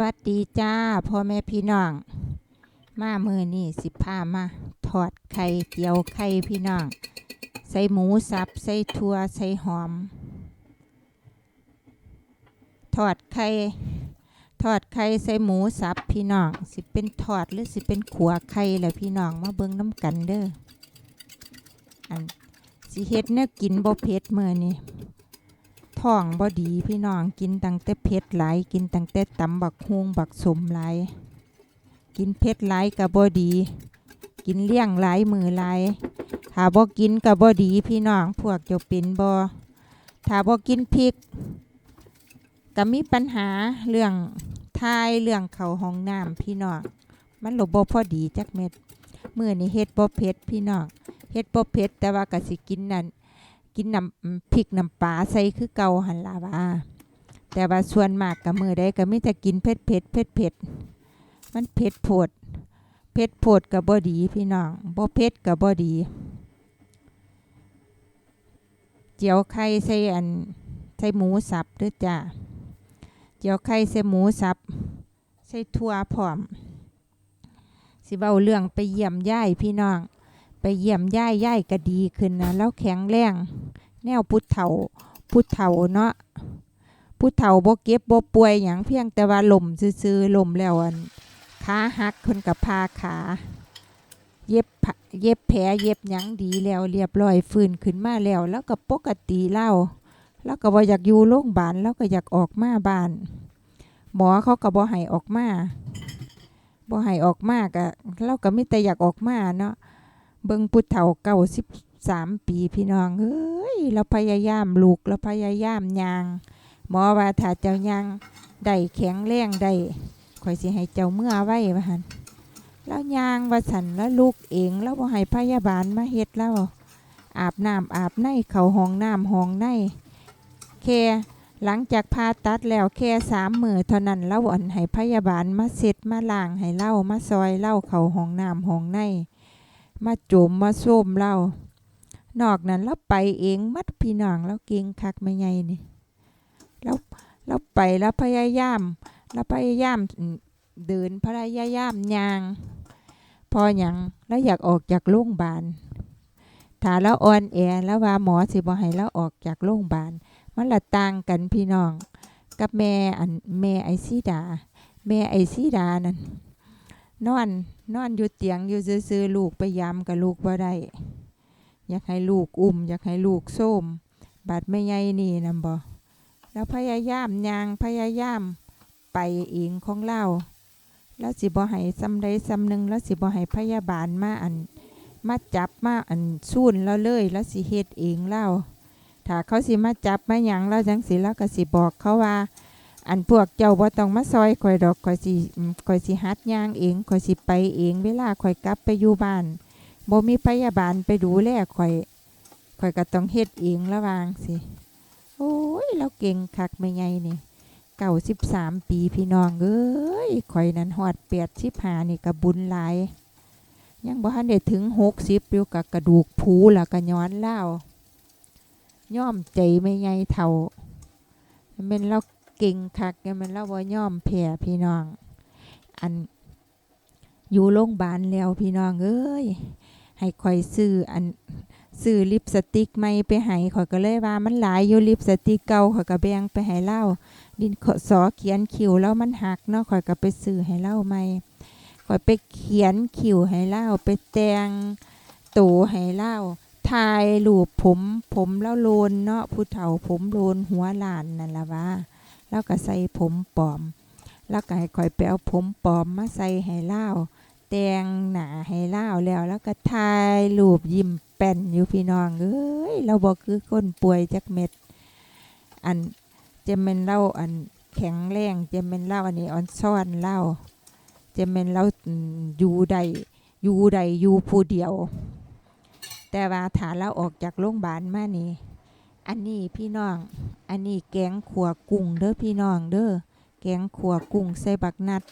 วัสดีจ้าพ่อแม่พี่น้อง มามือนี่สิพามาทอดไข่เจียวไข่พี่น้อง ใส่หมูสับใส่ถั่วใส่หอม ทอดไข่ทอดไข่ใส่หมูสับพี่น้อง สิเป็นทอดหรือสิเป็นขัวไข่แหละพี่น้องมาเบิ่งน้ำกันเด้ออันสิเฮ็ดแนวกินบ่เผ็ดมื้อนี้ ท้องบ่ดีพี่น้องกินตั้งแต่เผ็ดหลายกินตั้งแต่ตำบักฮวงบักสมหลายกินเผ็ดหลายก็บ่ดี กินเลี้ยงหลายมือหลายถ้าบ่กินก็บ่ดีพี่น้องพวกจ้าเป็นบ่ถ้าบ่กินพริกก็มีปัญหาเรื่องทายเรื่องเข้าห้องน้ำพี่น้องมันหลบบ่พอดีจักเม็ดมื้อนี้เฮ็ดบ่เผ็ดพี่น้องเฮ็ดบ่เผ็ดแต่ว่าก็สิกินนั่น กินน้ำพริกน้ำปลาใส่คือเก่าหันละว่าแต่ว่าส่วนมากกับมือได้ก็มีแต่กินเผ็ดเผ็ดเผ็ดเผ็ดมันเผ็ดโพดเผ็ดโพดกับบ่ดีพี่น้องบ่เผ็ดกับบ่ดี เจียวไข่ใส่อันใส่หมูสับด้วยจ้าเจียวไข่ใส่หมูสับ ใส่ถั่วพร้อม สิเว้าเรื่องไปเยี่ยมย่ายพี่น้อง ไปเยี่ยมย่ายย่ายก็ดีขึ้นนะแล้วแข็งแรงแนวพุทธเฒ่าพุทธเฒ่าเนาะพุทธเฒ่าบ่เก็บบ่ป่วยหยังเพียงแต่ว่าลมซื่อๆลมแล้วอันขาหักคนกับพาขา เย็บผเย็บแผลเย็บหยังดีแล้วเรียบร้อยฟื้นขึ้นมาแล้ว แล้วก็ปกติเล่าแล้วก็บ่อยากอยู่โรงพยาบาลแล้วก็อยากออกมาบ้าน หมอเขาก็บ่ให้ออกมาบ่ให้ออกมาก็เราก็มีแต่อยากออกมาเนาะ เบิ่งพุทธเฒ่าเก้าสิบสามปีพี่น้องเอ้ยเราพยายามลูกเราพยายามยางหมอว่าถ้าเจ้ายางได้แข็งแรงได้ข่อยสิให้เจ้าเมื่อไว้ว่าหันแล้วยางว่าสันแล้วลูกเองแล้วบ่ให้พยาบาลมาเฮ็ดแล้วอาบน้ำอาบในเข้าห้องน้ำห้องในแค่หลังจากผ่าตัดแล้วแค่สามมือเท่านั้นแล้วอันให้พยาบาลมาเสร็จมาล้างให้เล่ามาซอยเล่าเข้าห้องน้ำห้องใน มาโจมมาส้มเรา นอกนั้นเราไปเองมัดพี่น้องเราเก่งคักไม่ไงนี่เราเราไปแล้วพยายามเราพยายามเดินพยายามยาง พออย่างแล้วอยากออกจากโรงพยาบาลถ้าเราอ่อนแอแล้วว่าหมอสิบ่ให้เราออกจากโรงพยาบาลมันละต่างกันพี่น้อง กับแม่อันแม่ไอซีดา แม่ไอซีดานั่น นอน นอนอยู่เตียงอยู่ซื้อๆลูกไปยามกับลูกบ่ได้ อยากให้ลูกอุ้ม อยากให้ลูกส้มบาดไม่ใหญ่นี่นำบ่แล้วพยายามยางพยายามไปเองของเราแล้วสิบ่ให้ซ้ำใดซ้ำหนึ่งแล้วสิบ่ให้พยาบาลมาอัน มาจับมาอันสูนแล้วเลยแล้วสิเฮ็ดเองเล่าถ้าเขาสิมาจับมาหยังแล้วจังสิแล้วก็สิบอกเขาว่า อันพวกเจ้าบ่ต้องมาซอยข่อยดอกข่อยสิข่อยสิหัดย่างเองข่อยสิไปเอง เวลาข่อยกลับไปอยู่บ้านบ่มีพยาบาลไปดูแลข่อยข่อยก็ต้องเฮ็ดเองระวางสิโอ้ยเราเก่งคักไม่ไงนี่เก้าสิบสามปีพี่น้องเอ้ยข่อยนั้นฮอดแปดสิบห้านี่ก็บุญหลาย ยังบ่ทันได้ถึงหกสิบอยู่กับกระดูกผูแล้วก็ย้อนเล่าย่อมใจไม่ไงเท่าเป็นเรา เก่งคักเนี่ยมันเล่าว่าย่อมแผ่พี่น้อง อันอยู่โรงพยาบาลแล้วพี่น้องเอ้ยให้คอยซื้ออันซื้อลิปสติกใหม่ไปให้ข่อยก็เลยว่ามันหลายอยู่ลิปสติกเก่าข่อยก็แบ่งไปให้เล่าดินขอสอเขียนคิวแล้วมันหักเนาะข่อยก็ไปซื้อให้เล่าใหม่ข่อยไปเขียนคิวให้เล่าไปแต่งตูให้เล่าถ่ายรูปผมผมแล้วโลนเนาะผู้เฒ่าผมโลนหัวหลานนั่นละว่า แล้วก็ใส่ผมปลอม แล้วก็ให้คอยไปเอาผมปลอมมาใส่ให้เล่าแต่งหนาให้เล่าแล้ว แล้วก็ถ่ายรูปยิ้มแป้นอยู่พี่น้องเอ้ยเราบอกคือคนป่วยจักเม็ด อันจะเป็นเล่าอันแข็งแรงจะเป็นเล่าอันนี้อ่อนซ่อนเล่าจะเป็นเล่าอยู่ใดอยู่ใดอยู่ผู้เดียว แต่ว่าถ้าเราออกจากโรงพยาบาลมานี่ อันนี้พี่น้อง อันนี้แกงขัวกุ้งเด้อพี่น้องเด้อ แกงขัวกุ้งใส่บักนัด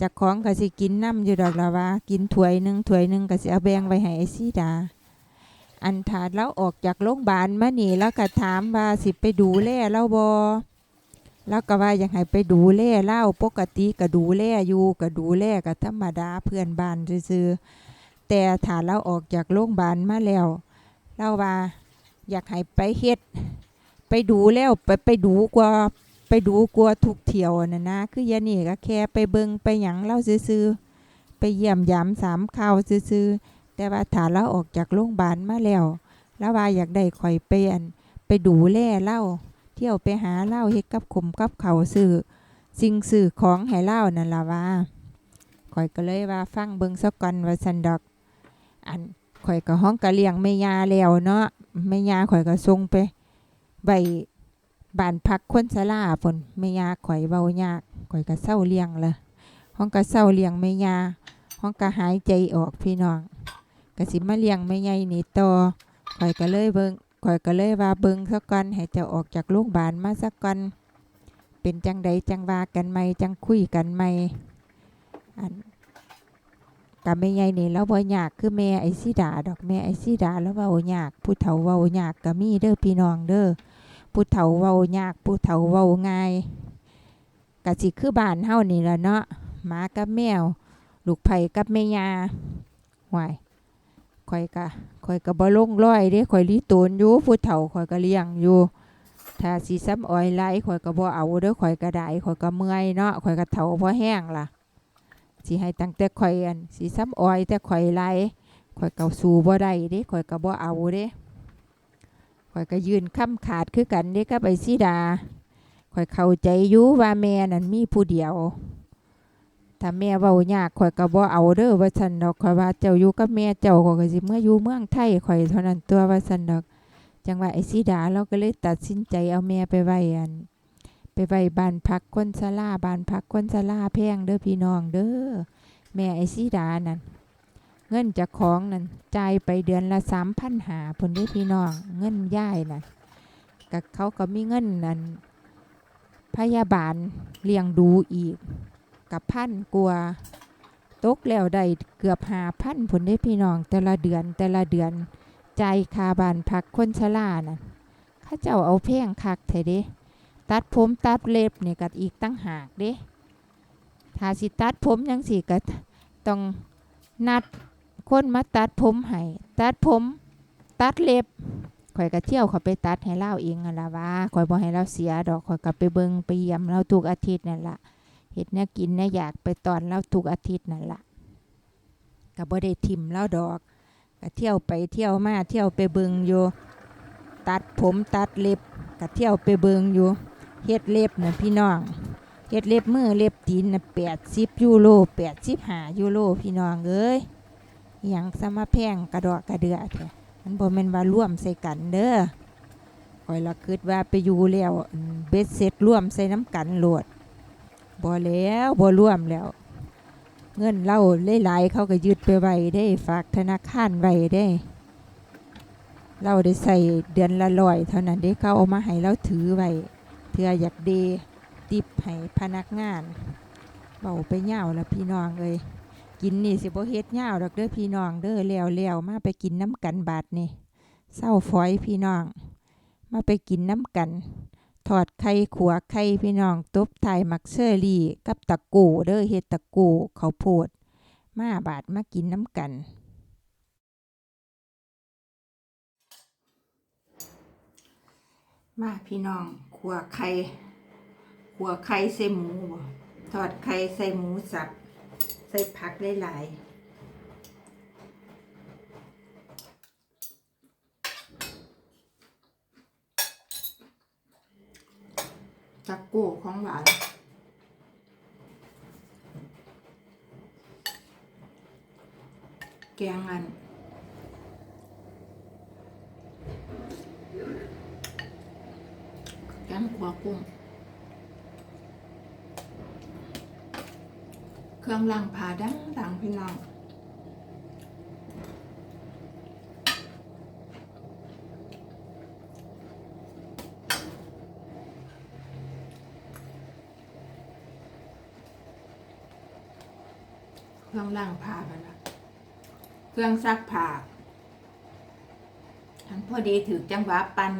จากของก็สิกินน้ำอยู่ดอกละว่า กินถ้วยหนึ่งถ้วยหนึ่งก็สิเอาแบ่งไว้ให้ไอซีดา อันถาดแล้วออกจากโรงพยาบาลมานี่แล้วก็ถามว่าสิไปดูแลเราบอแล้วก็ว่าอยากให้ไปดูแลเล่าปกติก็ดูแลอยู่ก็ดูแลก็ธรรมดาเพื่อนบ้านซื่อแต่ถ้าเราออกจากโรงพยาบาลมาแล้วเราว่า อยากให้ไปเฮ็ด ไปดูแล้วไปไปดูกว่าไปดูกว่าทุกเที่ยวน่ะนะ คือยานี่ก็แค่ไปเบิงไปหยังเล่าซื่อๆไปเยี่ยมยามสามข่าวซื่อๆแต่ว่าถ้าเราออกจากโรงพยาบาลมาแล้วแล้วว่าอยากได้ข่อยไปอันไปดูแลเล่าเที่ยวไปหาเหล้าเฮ็ดกับขมกับเขาวซื้อสิ่งซื้อของให้เหล้านั่นล่ะว่าข่อยก็เลยว่าฟังเบิงซะก่อนว่าซั่นดอก อันข่อยก็ห้องกะเลียงแม่ยาแล้วเนาะ แม่ยาข่อยก็ส่งไปไว้บ้านพักคนชราพุ่นแม่ยาข่อยเว้ายากข่อยก็เศร้าเลี้ยงละห้องก็เศร้าเลี้ยงแม่ยาห้องก็หายใจออกพี่น้องก็สิมาเลี้ยงแม่ใหญ่นี่ต่อข่อยก็เลยเบิ่งข่อยก็เลยว่าเบิ่งสักก่อนให้เจ้าออกจากโรงพยาบาลมาสักก่อนเป็นจังใดจังว่ากันไหมจังคุยกันไหมอัน กับแม่ใหญ่นี่แล้วบ่ยากคือแม่ไอซิดาดอกแม่ไอซิดาแล้วเว้ายากผู้เฒ่าเว้ายากก็มีเด้อพี่น้องเด้อผู้เฒ่าเว้ายากผู้เฒ่าเว้าง่ายก็สิคือบ้านเฮานี่ล่ะเนาะหมากับแมว ลูกไผ่กับแม่ยาห่วยข่อยก็ข่อยก็บ่ลงร้อยเด้ข่อยลีโตนอยู่ผู้เฒ่าข่อยก็เลี้ยงอยู่ถ้าสิซ้ำอ้อยไหลข่อยก็บ่เอาเด้อข่อยก็ได้ข่อยก็เมื่อยเนาะข่อยก็เฒ่าพอแห้งล่ะ สิให้ตั้งแต่ข่อยอันสิซ้ำอ้อยแต่ข่อยไหลข่อยก็สู้บ่ได้เด้ข่อยก็บ่เอาเด้ข่อยก็ยืนค้ำขาดคือกันเด้กับไอ้สีดาข่อยเข้าใจอยู่ว่าแม่นั่นมีผู้เดียวถ้าแม่เว้ายากข่อยก็บ่เอาเด้อว่าซั่นดอกข่อยว่าเจ้าอยู่กับแม่เจ้าข่อยก็สิเมื่ออยู่เมืองไทยข่อยเท่านั้นตัวว่าซั่นดอก จังว่าไอ้สีดาเราก็เลยตัดสินใจเอาแม่ไปไว้อัน ไปไว้บ้านพักคนชราบ้านพักคนชราแพงเด้อพี่น้องเด้อแม่ไอ้สีดานั่นเงินจากของนั่นจ่ายไปเดือนละสามพันหาผลด้อพี่น้องเงินย่ายน่ะกับเขาก็มีเงินนั่นพยาบาลเลี้ยงดูอีก กับพันกลัวตกแล้วได้เกือบหาพันผลได้พี่น้อง แต่ละเดือนแต่ละเดือนใจายคาบานพักคนชราน่ะข้าเจ้าเอาแพงคักเถเด้ ตัดผมตัดเล็บเนี่ยก็อีกตั้งหากเด้ถ้าสิตัดผมยังสิก็ต้องนัดคนมาตัดผมให้ตัดผมตัดเล็บข่อยก็เที่ยวเขาไปตัดให้เล่าเองนั่นละว่าข่อยบ่ให้เราเสียดอกข่อยก็ไปเบิงไปเยี่ยมเราทุกอาทิตย์นั่นละเห็ดแนวกินแนวอยากไปตอนเราทุกอาทิตย์นั่นละก็บ่ได้ทิมเราดอกก็เที่ยวไปเที่ยวมาเที่ยวไปเบิงอยู่ ตัดผมตัดเล็บก็เที่ยวไปเบิงอยู่ เฮ็ดเล็บน่ะพี่น้องเฮ็ดเล็บมือเล็บตีนน่ะแปดสิบยูโรแปดสิบห้ายูโรพี่น้องเอ้ยอหยังสมาแพงกระดอกกระเดือแท้มันบ่แม่นว่าร่วมใส่กันเด้อคอยละคิดว่าไปอยู่แล้วเบ็ดเสร็จร่วมใส่น้ำกันโหลดบ่แล้วบ่ร่วมแล้ว เงินเราหลายๆเขาก็ยึดไปไว้ได้ฝากธนาคารไว้ได้ เราได้ใส่เดือนละร้อยเท่านั้นได้เขาเอามาให้เราถือไว้ เพื่ออยากเดติบให้พนักงานเบาไปเหย่าละพี่น้องเอ้ยกินนี่สิบ่เฮ็ดเหย่าดอกเด้อพี่น้องเด้อแล้วแล้วมาไปกินน้ำกันบาดนี่เศร้าฝอยพี่น้อง มาไปกินน้ำกันทอดไข่ขัวไข่พี่น้องตบไทยมักเชอรี่ กับตะกูเด้อเฮ็ดตะกูเขาวโพด มาบาดมากินน้ำกัน มาพี่น้องขัวไข่ขัวไข่ใส่หมูทอดไข่ใส่หมูสับ ใส่ผักหลายๆตะกูของหวานแกงอัน แกงขัว กุ้ง เครื่องล้างผ้าดังดังพี่น้องเครื่องล้างผ้ากันละเครื่องซักผ้าทันพอดีถือจังหวะปัน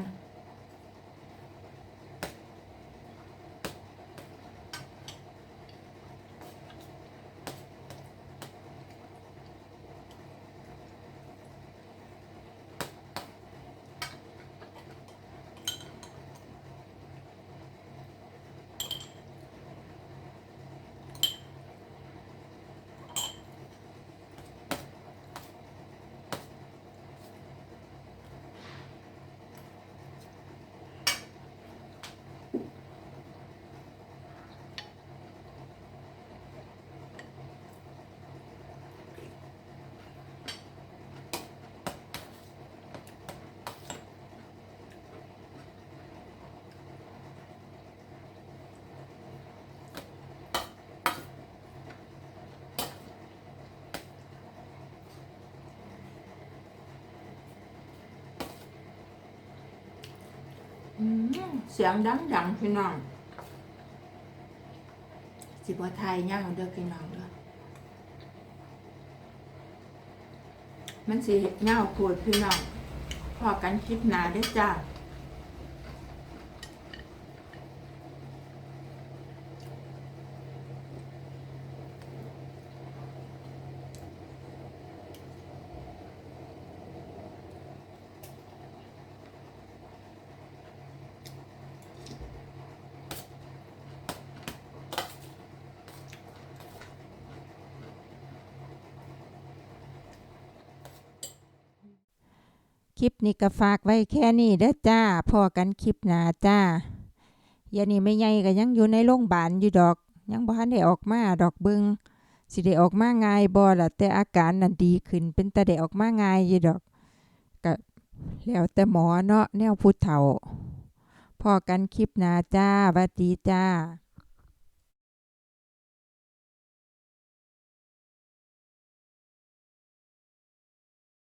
เสียงดังดังพี่น้อง สิบ่ไทยย่างเด้อพี่น้องเด้อมันสิเงาโคตรพี่น้องพอกันคลิปหนาได้จ้า ลิปนี้ก็ฝากไว้แค่นี้เด้อจ้าพอกันคลิปหน้าจ้าอย่านี่ไม่ใหญ่ก็ยังอยู่ในโรงพยาบาลอยู่ดอก ยังบ่ทันได้ออกมาดอกเบิงสิได้ออกมาง่ายบ่ล่ะแต่อาการนั้นดีขึ้นเป็นตาได้ออกมาง่ายอยู่ดอกก็แล้วแต่หมอเนาะแนวผู้เฒ่าพอกันคลิปหน้าจ้าหวัดดีจ้า